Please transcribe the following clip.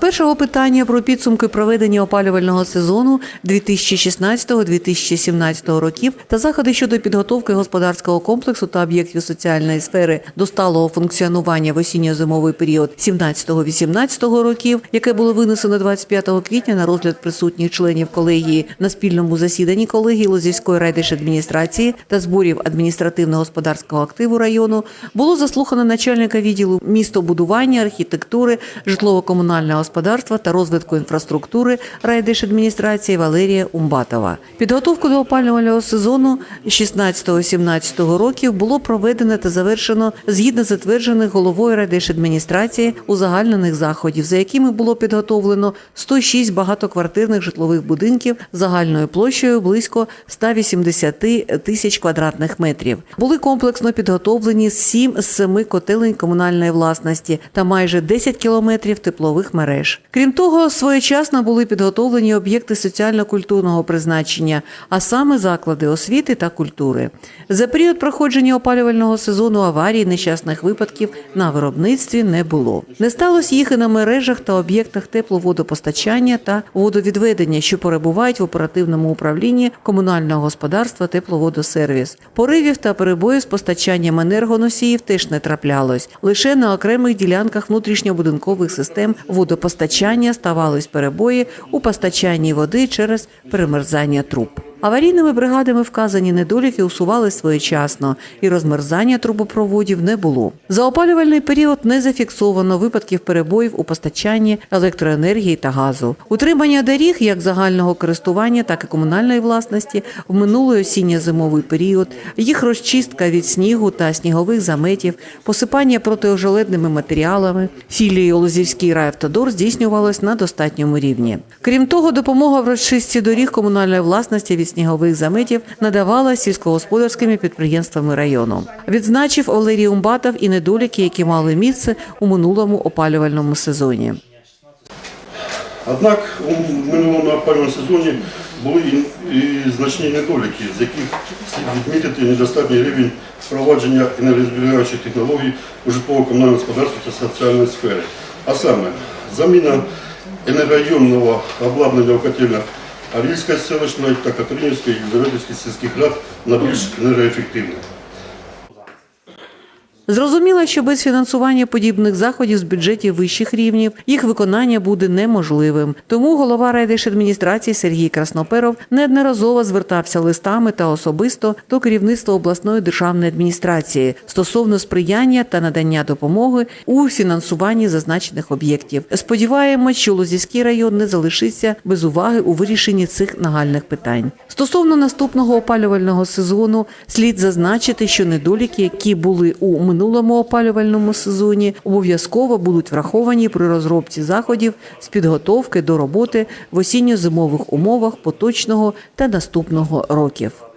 першого питання про підсумки проведення опалювального сезону 2016-2017 років та заходи щодо підготовки господарського комплексу та об'єктів соціальної сфери до сталого функціонування в осінньо-зимовий період 17-18 років, яке було винесено 25 квітня на розгляд присутніх членів колегії на спільному засіданні колегії Лозівської райдержадміністрації та зборів адміністративно-господарського активу району, було заслухано начальника відділу містобудування, архітектури, житлово-комунального господарства та розвитку інфраструктури райдержадміністрації Валерія Умбатова. Підготовку до опалювального сезону 16-17 років було проведено та завершено згідно затверджених головою райдержадміністрації узагальнених заходів, за якими було підготовлено 106 багатоквартирних житлових будинків загальною площею близько 180 тисяч квадратних метрів. Були комплексно підготовлені 7 з 7 котелень комунальної власності та майже 10 кілометрів теплових мереж. Крім того, своєчасно були підготовлені об'єкти соціально-культурного призначення, а саме заклади освіти та культури. За період проходження опалювального сезону аварій нещасних випадків на виробництві не було. Не сталося їх і на мережах та об'єктах тепловодопостачання та водовідведення, що перебувають в оперативному управлінні комунального господарства тепловодосервіс. Поривів та перебоїв з постачанням енергоносіїв теж не траплялось. Лише на окремих ділянках внутрішньобудинкових систем водопостачання ставались перебої у постачанні води через перемерзання труб. Аварійними бригадами вказані недоліки усували своєчасно, і розмерзання трубопроводів не було. За опалювальний період не зафіксовано випадків перебоїв у постачанні електроенергії та газу. Утримання доріг як загального користування, так і комунальної власності в минулий осінньо-зимовий період, їх розчистка від снігу та снігових заметів, посипання протиожеледними матеріалами. Філією Лозівський райавтодор здійснювалось на достатньому рівні. Крім того, допомога в розчистці доріг комунальної власності від снігових заметів надавала сільськогосподарськими підприємствами району. Відзначив Валерій Умбатов і недоліки, які мали місце у минулому опалювальному сезоні. Однак у минулому опалювальному сезоні були і, значні недоліки, з яких слід відмітити недостатній рівень впровадження енергозберігаючих технологій у житлово-комунальному господарстві та соціальної сфері. А саме, заміна енергойомного обладнання в котельнях Арільської селищна та Катеринівська і Єлизаветівської сільських рад на більш енергоефективне. Зрозуміло, що без фінансування подібних заходів з бюджетів вищих рівнів їх виконання буде неможливим. Тому голова райдержадміністрації Сергій Красноперов неодноразово звертався листами та особисто до керівництва обласної державної адміністрації стосовно сприяння та надання допомоги у фінансуванні зазначених об'єктів. Сподіваємось, що Лозівський район не залишиться без уваги у вирішенні цих нагальних питань. Стосовно наступного опалювального сезону слід зазначити, що недоліки, які були у минулому опалювальному сезоні, обов'язково будуть враховані при розробці заходів з підготовки до роботи в осінньо-зимових умовах поточного та наступного років.